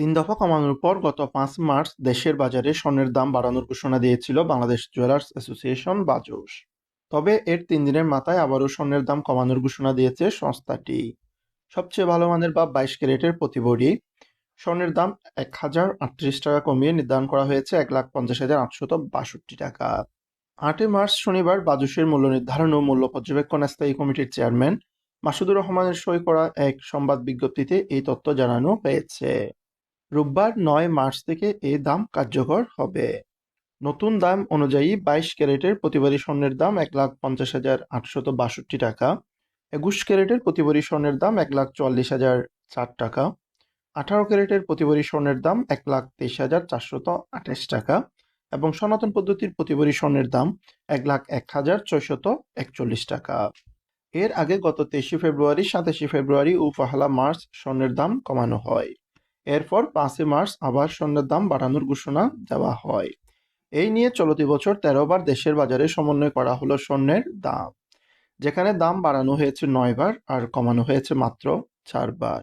তিন দফা কমানোর পর গত পাঁচ মার্চ দেশের বাজারে স্বর্ণের দাম বাড়ানোর ঘোষণা দিয়েছিল বাংলাদেশ জুয়েলার্স অ্যাসোসিয়েশন বাজুস তবে এর তিন দিনের মাথায় আবারও স্বর্ণের দাম কমানোর ঘোষণা দিয়েছে সংস্থাটি। সবচেয়ে ভালো মানের বা বাইশ ক্যারেটের প্রতি ভরি স্বর্ণের দাম এক হাজার আটত্রিশ টাকা কমিয়ে নির্ধারণ করা হয়েছে এক লাখ পঞ্চাশ হাজার আটশত বাষট্টি টাকা। আটই মার্চ শনিবার বাজুসের মূল্য নির্ধারণ ও মূল্য পর্যবেক্ষণ স্থায়ী কমিটির চেয়ারম্যান মাসুদুর রহমানের সই করা এক সংবাদ বিজ্ঞপ্তিতে এই তথ্য জানানো হয়েছে। রোববার নয় মার্চ থেকে এ দাম কার্যকর হবে। নতুন দাম অনুযায়ী বাইশ ক্যারেটের প্রতিবারী স্বর্ণের দাম এক লাখ পঞ্চাশ হাজার আটশত বাষট্টি টাকা, একুশ ক্যারেটের প্রতিবারী স্বর্ণের দাম এক লাখ চুয়াল্লিশ হাজার চার টাকা, আঠারো ক্যারেটের প্রতিবারী স্বর্ণের দাম এক লাখ তেইশ হাজার চারশত আঠাশ টাকা এবং সনাতন পদ্ধতির প্রতিবারী স্বর্ণের দাম এক লাখ এক হাজার ছয়শত একচল্লিশ টাকা। এর আগে গত তেইশে ফেব্রুয়ারি সাতাশে ফেব্রুয়ারি ও পহেলা মার্চ স্বর্ণের দাম কমানো হয়। এরপর পাঁচই মার্চ আবার স্বর্ণের দাম বাড়ানোর ঘোষণা দেওয়া হয়। এই নিয়ে চলতি বছর বার দেশের বাজারে সমন্বয় করা হলো স্বর্ণের দাম, যেখানে দাম বাড়ানো হয়েছে নয়বার আর কমানো হয়েছে মাত্র চারবার